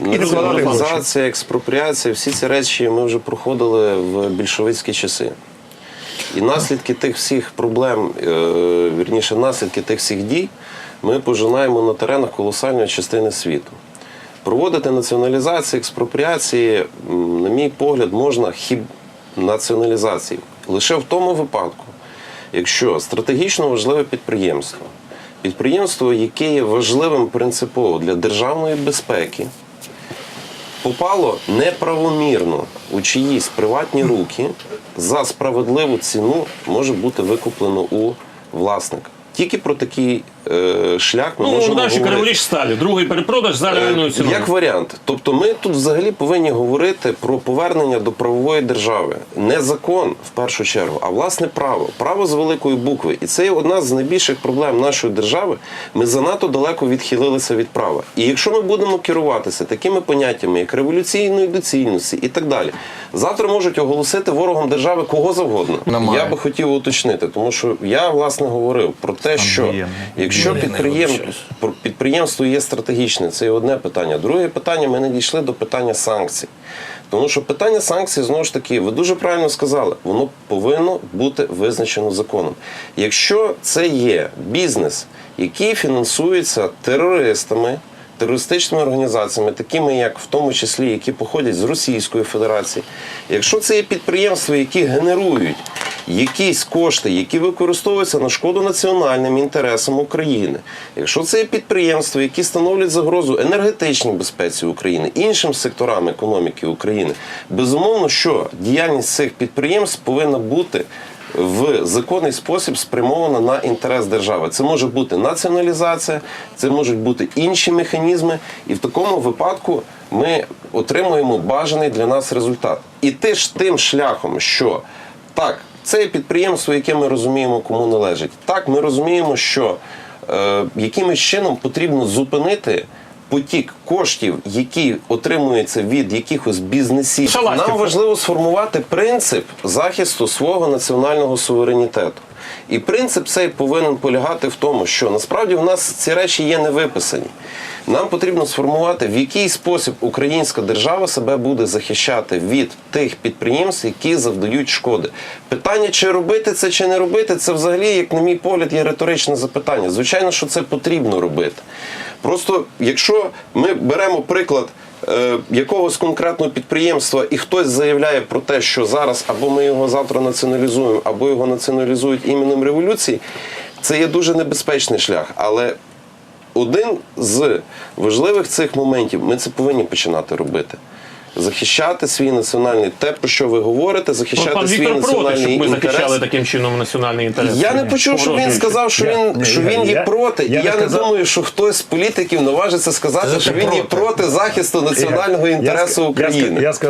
Націоналізація, експропріація, всі ці речі ми вже проходили в більшовицькі часи. І наслідки тих всіх проблем, е, вірніше, наслідки тих всіх дій, ми пожинаємо на теренах колосальної частини світу. Проводити націоналізації, експропріації, на мій погляд, можна хіб націоналізації лише в тому випадку, якщо стратегічно важливе підприємство, підприємство, яке є важливим принципово для державної безпеки, попало неправомірно у чиїсь приватні руки за справедливу ціну може бути викуплено у власника. Тільки про такий е, шлях ми Ну, можемо наші говорити. криворіж сталі. Другий перепродаж за реальною ціною. Як варіант, тобто ми тут взагалі повинні говорити про повернення до правової держави. Не закон в першу чергу, а власне право. Право з великої букви. І це є одна з найбільших проблем нашої держави. Ми занадто далеко відхилилися від права. І якщо ми будемо керуватися такими поняттями, як революційної доцільності і так далі, завтра можуть оголосити ворогом держави кого завгодно. Немає. Я би хотів уточнити, тому що я власне говорив про те, що Андрієм. Якщо Ні, не підприєм... вибачаюсь. Про- підприємство є стратегічне, це є одне питання. Друге питання, ми не дійшли до питання санкцій. Тому що питання санкцій, знову ж таки, ви дуже правильно сказали, воно повинно бути визначено законом. Якщо це є бізнес, який фінансується терористами, терористичними організаціями, такими як в тому числі, які походять з Російської Федерації, якщо це є підприємства, які генерують якісь кошти, які використовуються на шкоду національним інтересам України, якщо це є підприємства, які становлять загрозу енергетичній безпеці України, іншим секторам економіки України, безумовно, що діяльність цих підприємств повинна бути. В законний спосіб спрямована на інтерес держави. Це може бути націоналізація, це можуть бути інші механізми, і в такому випадку ми отримуємо бажаний для нас результат. І ти ж тим шляхом, що так, це підприємство, яке ми розуміємо, кому належить. Так, ми розуміємо, що е, якимось чином потрібно зупинити. Потік коштів, які отримуються від якихось бізнесів, Шаластів. нам важливо сформувати принцип захисту свого національного суверенітету. І принцип цей повинен полягати в тому, що насправді в нас ці речі є не виписані. Нам потрібно сформувати, в який спосіб українська держава себе буде захищати від тих підприємств, які завдають шкоди. Питання, чи робити це, чи не робити, це взагалі, як на мій погляд, є риторичне запитання. Звичайно, що це потрібно робити. Просто якщо ми беремо приклад якогось конкретного підприємства, і хтось заявляє про те, що зараз або ми його завтра націоналізуємо, або його націоналізують іменем революції, це є дуже небезпечний шлях. Але один з важливих цих моментів ми це повинні починати робити. Захищати свій національний те, про що ви говорите, От захищати пан свій Віктор проти, національний щоб ми інтерес. захищали таким чином національний інтерес. Я не почув, щоб він сказав, що Я- він ні, що я- він є я- проти. я І я не сказав- думаю, що хтось з політиків наважиться сказати, що він є проти. захисту національного Я- я інтересу ска- я України. Я, сказав,